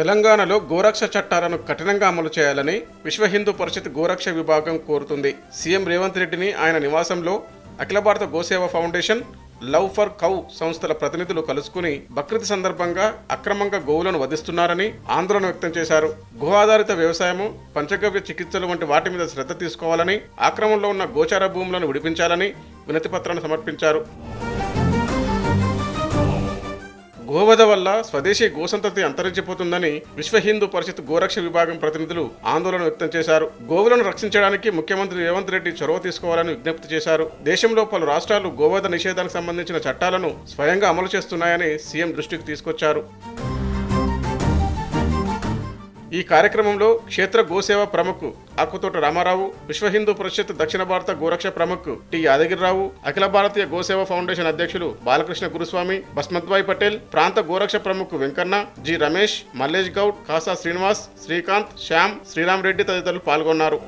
తెలంగాణలో గోరక్ష చట్టాలను కఠినంగా అమలు చేయాలని విశ్వ హిందూ పరిషత్ గోరక్ష విభాగం కోరుతుంది. సీఎం రేవంత్ రెడ్డిని ఆయన నివాసంలో అఖిల భారత గోసేవ ఫౌండేషన్ లవ్ ఫర్ కౌ సంస్థల ప్రతినిధులు కలుసుకుని బక్రీద్ సందర్భంగా అక్రమంగా గోవులను వధిస్తున్నారని ఆందోళన వ్యక్తం చేశారు. గో ఆధారిత వ్యవసాయము పంచగవ్య చికిత్సలు వంటి వాటి మీద శ్రద్ధ తీసుకోవాలని ఆక్రమంలో ఉన్న గోచార భూములను విడిపించాలని వినతిపత్రాన్ని సమర్పించారు. గోవధ వల్ల స్వదేశీ గోసంతతి అంతరించిపోతుందని విశ్వ హిందూ పరిషత్ గోరక్ష విభాగం ప్రతినిధులు ఆందోళన వ్యక్తం చేశారు. గోవులను రక్షించడానికి ముఖ్యమంత్రి రేవంత్ రెడ్డి చొరవ తీసుకోవాలని విజ్ఞప్తి చేశారు. దేశంలో పలు రాష్ట్రాలు గోవధ నిషేధానికి సంబంధించిన చట్టాలను స్వయంగా అమలు చేస్తున్నాయని సీఎం దృష్టికి తీసుకొచ్చారు. ఈ కార్యక్రమంలో క్షేత్ర గోసేవ ప్రముఖ్ ఆకుతోట రామారావు విశ్వ హిందూ పరిషత్ దక్షిణ భారత గోరక్ష ప్రముఖ్ టి యాదగిరిరావు అఖిల భారతీయ గోసేవ ఫౌండేషన్ అధ్యక్షులు బాలకృష్ణ గురుస్వామి బస్మత్భాయ్ పటేల్ ప్రాంత గోరక్ష ప్రముఖ్ వెంకన్న జి రమేష్ మల్లేష్ గౌడ్ కాసా శ్రీనివాస్ శ్రీకాంత్ శ్యామ్ శ్రీరామ్ రెడ్డి తదితరులు పాల్గొన్నారు.